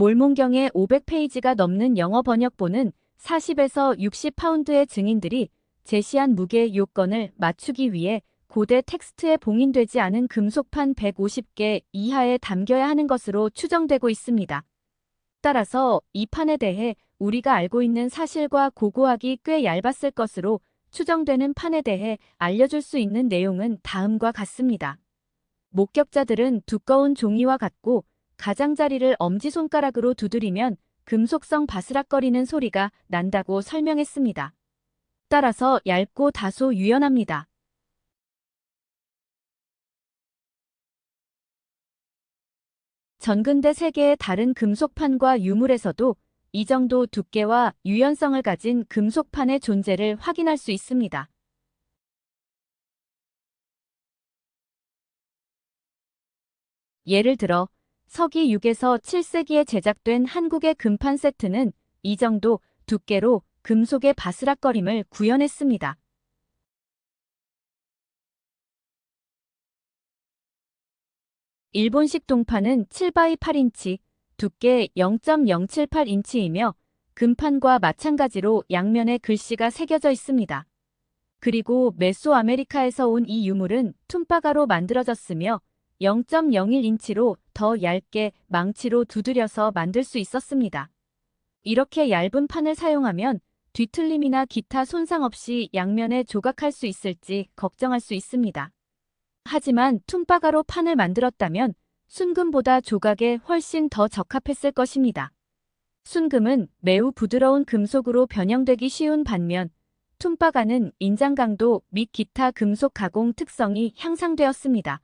몰몬경의 500페이지가 넘는 영어 번역본은 40에서 60파운드의 증인들이 제시한 무게 요건을 맞추기 위해 고대 텍스트에 봉인되지 않은 금속판 150개 이하에 담겨야 하는 것으로 추정되고 있습니다. 따라서 이 판에 대해 우리가 알고 있는 사실과 고고하기 꽤 얇았을 것으로 추정되는 판에 대해 알려줄 수 있는 내용은 다음과 같습니다. 목격자들은 두꺼운 종이와 같고 가장자리를 엄지손가락으로 두드리면 금속성 바스락거리는 소리가 난다고 설명했습니다. 따라서 얇고 다소 유연합니다. 전근대 세계의 다른 금속판과 유물에서도 이 정도 두께와 유연성을 가진 금속판의 존재를 확인할 수 있습니다. 예를 들어 서기 6에서 7세기에 제작된 한국의 금판 세트는 이 정도 두께로 금속의 바스락거림을 구현했습니다. 일본식 동판은 7x 8인치, 두께 0.078인치이며 금판과 마찬가지로 양면에 글씨가 새겨져 있습니다. 그리고 메소아메리카에서 온 이 유물은 툼바가로 만들어졌으며 0.01인치로 더 얇게 망치로 두드려서 만들 수 있었습니다. 이렇게 얇은 판을 사용하면 뒤틀림이나 기타 손상 없이 양면에 조각할 수 있을지 걱정할 수 있습니다. 하지만 툼바가로 판을 만들었다면 순금보다 조각에 훨씬 더 적합했을 것입니다. 순금은 매우 부드러운 금속으로 변형되기 쉬운 반면 툼바가는 인장 강도 및 기타 금속 가공 특성이 향상되었습니다.